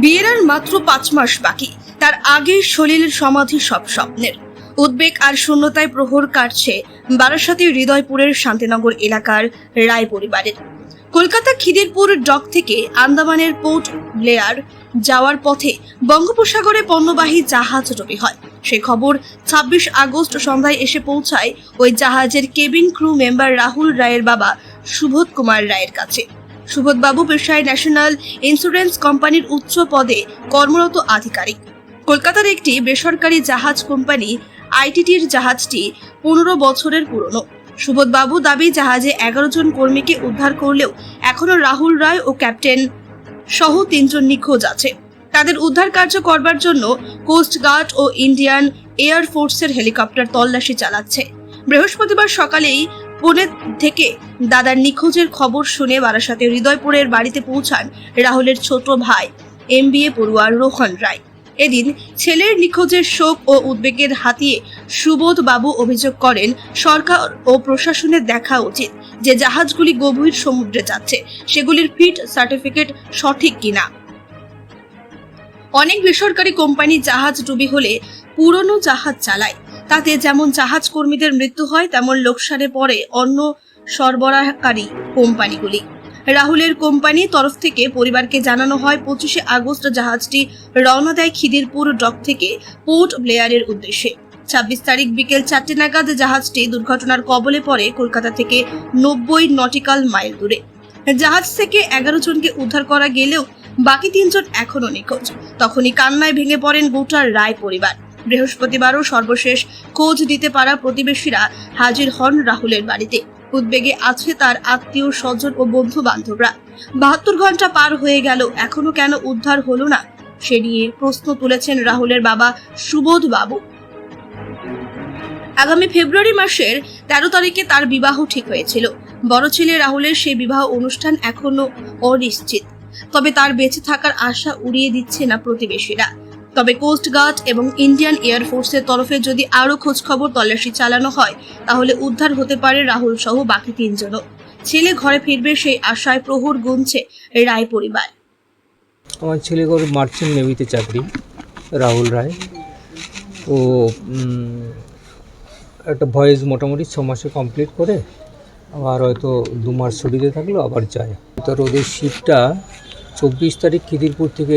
বিয়ের আর মাত্র পাঁচ মাস বাকি। তার আগে সলিল সমাধি সব স্বপ্নের। উদ্বেগ আর শূন্যতায় প্রহর কাটছে বারাসাতের হৃদয়পুরের শান্তিনগর এলাকার রায় পরিবারের। কলকাতা খিদিরপুর ডক থেকে আন্দামানের পোর্ট ব্লেয়ার যাওয়ার পথে বঙ্গোপসাগরে পণ্যবাহী জাহাজ ডুবি হয়। সে খবর ছাব্বিশ আগস্ট সন্ধ্যায় এসে পৌঁছায় ওই জাহাজের কেবিন ক্রু মেম্বার রাহুল রায়ের বাবা সুবোধ কুমার রায়ের কাছে। সুবোধবাবু পেশায় ন্যাশনাল ইন্স্যুরেন্স কোম্পানির উচ্চ পদে কর্মরত আধিকারিক। কলকাতার একটি বেসরকারি জাহাজ কোম্পানি আইটিটির জাহাজটি পনেরো বছরের পুরনো। সুবোধবাবু দাবি, জাহাজে এগারো জন কর্মীকে উদ্ধার করলেও এখনও রাহুল রায় ও ক্যাপ্টেন সহ তিনজন নিখোঁজ আছে। তাদের উদ্ধার কার্য করবার জন্য কোস্টগার্ড ও ইন্ডিয়ান এয়ার ফোর্সের হেলিকপ্টার তল্লাশি চালাচ্ছে। বৃহস্পতিবার সকালেই পুনে থেকে দাদার নিখোঁজের খবর শুনে বারাসাতে হৃদয়পুরের বাড়িতে পৌঁছান রাহুলের ছোট ভাই এম বি এ পড়ুয়া রোহন রায়। এদিন ছেলের নিখোঁজের শোক ও উদ্বেগের হাতিয়ে সুবোধ বাবু অভিযোগ করেন, সরকার ও প্রশাসনের দেখা উচিত যে জাহাজগুলি গভীর সমুদ্রে যাচ্ছে, সেগুলির ফিট সার্টিফিকেট সঠিক কিনা। অনেক বেসরকারি কোম্পানি জাহাজ ডুবি হলে পুরনো জাহাজ চালায় তাতে যেমন জাহাজ কর্মীদের মৃত্যু হয়, তেমন লোকসানে পড়ে অন্য সরবরাহকারী কোম্পানিগুলি। রাহুলের কোম্পানি তরফ থেকে পরিবারকে জানানো হয়, পঁচিশে আগস্ট জাহাজটি রওনা দেয় খিদিরপুর ডক থেকে পোর্ট ব্লেয়ারের উদ্দেশ্যে। ছাব্বিশ তারিখ বিকেল চারটে নাগাদ জাহাজটি দুর্ঘটনার কবলে পড়ে কলকাতা থেকে নব্বই নটিক্যাল মাইল দূরে। জাহাজ থেকে এগারো জনকে উদ্ধার করা গেলেও বাকি তিনজন এখনও নিখোঁজ। তখনই কান্নায় ভেঙে পড়েন গোটার রায় পরিবার। বৃহস্পতিবারও সর্বশেষ খোঁজ দিতে পারা প্রতিবেশীরা হাজির হন রাহুলের বাড়িতে। উদ্বেগে আছে তার আত্মীয়, স্বজন ও বন্ধু বান্ধবরা বাহাত্তর ঘণ্টা পার হয়ে গেল, এখনও কেন উদ্ধার হলো না? সে নিয়ে প্রশ্ন তুলেছেন রাহুলের বাবা সুবোধ বাবু। আগামী ফেব্রুয়ারি মাসের তেরো তারিখে তার বিবাহ ঠিক হয়েছিল। বড় ছেলে রাহুলের সেই বিবাহ অনুষ্ঠান এখনও অনিশ্চিত। তবে তার বেঁচে থাকার আশা উড়িয়ে দিচ্ছে না প্রতিবেশীরা। তবে কোস্ট গার্ড এবং ইন্ডিয়ান এয়ারফোর্সের তরফে যদি আরও খোঁজখবর তল্লাশি চালানো হয়, তাহলে উদ্ধার হতে পারে রাহুল সহ বাকি তিনজনও। ছেলে ঘরে ফিরবে সেই আশায় প্রহর গুনছে রায় পরিবার। আমার ছেলে করে মার্চেন্ট নেভিতে চাকরি, রাহুল রায়। ও একটা ভয়েস মোটামুটি ছ মাসে কমপ্লিট করে আবার হয়তো দু মাস ছুটিতে থাকল, আবার যায়। তোর ওদের শিপটা চব্বিশ তারিখ খিদিরপুর থেকে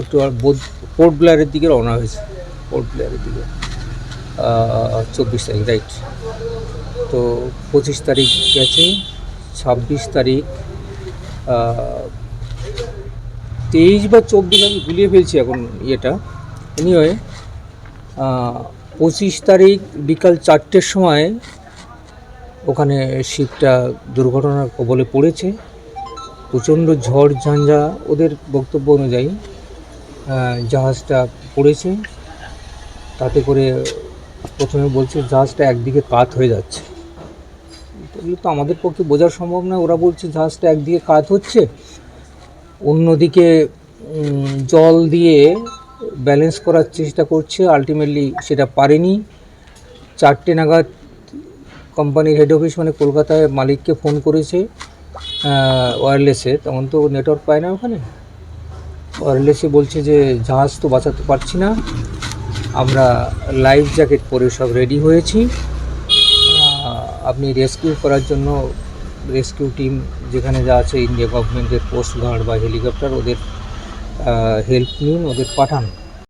একটু আর বোধ- পোর্ট ব্লেয়ারের দিকে রওনা হয়েছে। পোর্ট ব্লেয়ারের দিকে। চব্বিশ তারিখ রাইট তো পঁচিশ তারিখ গেছে, ছাব্বিশ তারিখ তেইশ বা চব্বিশ আমি গুলিয়ে ফেলছি এখন ইয়েটা। এনিওয়ে পঁচিশ তারিখ বিকাল চারটের সময় ওখানে শিপটা দুর্ঘটনার কবলে পড়েছে। প্রচণ্ড ঝড় ঝঞ্ঝা ওদের বক্তব্য অনুযায়ী জাহাজটা পড়েছে। তাতে করে প্রথমে বলছে জাহাজটা একদিকে কাত হয়ে যাচ্ছে। এগুলো তো আমাদের পক্ষে বোঝা সম্ভব না ওরা বলছে জাহাজটা একদিকে কাত হচ্ছে, অন্যদিকে জল দিয়ে ব্যালেন্স করার চেষ্টা করছে। আলটিমেটলি সেটা পারেনি। চারটে নাগাদ কোম্পানির হেড অফিস মানে কলকাতায় মালিককে ফোন করেছে ওয়্যারলেসে তখন তো নেটওয়ার্ক পায় না ওখানে। ওয়্যারলেসে বলছে যে, জাহাজ তো বাঁচাতে পারছি না। আমরা লাইফ জ্যাকেট পরে সব রেডি হয়েছি। আপনি রেস্কিউ করার জন্য রেস্কিউ টিম যেখানে যা আছে ইন্ডিয়া গভর্নমেন্টের পোস্ট গার্ড বা হেলিকপ্টার ওদের হেল্প নিন, ওদের পাঠান।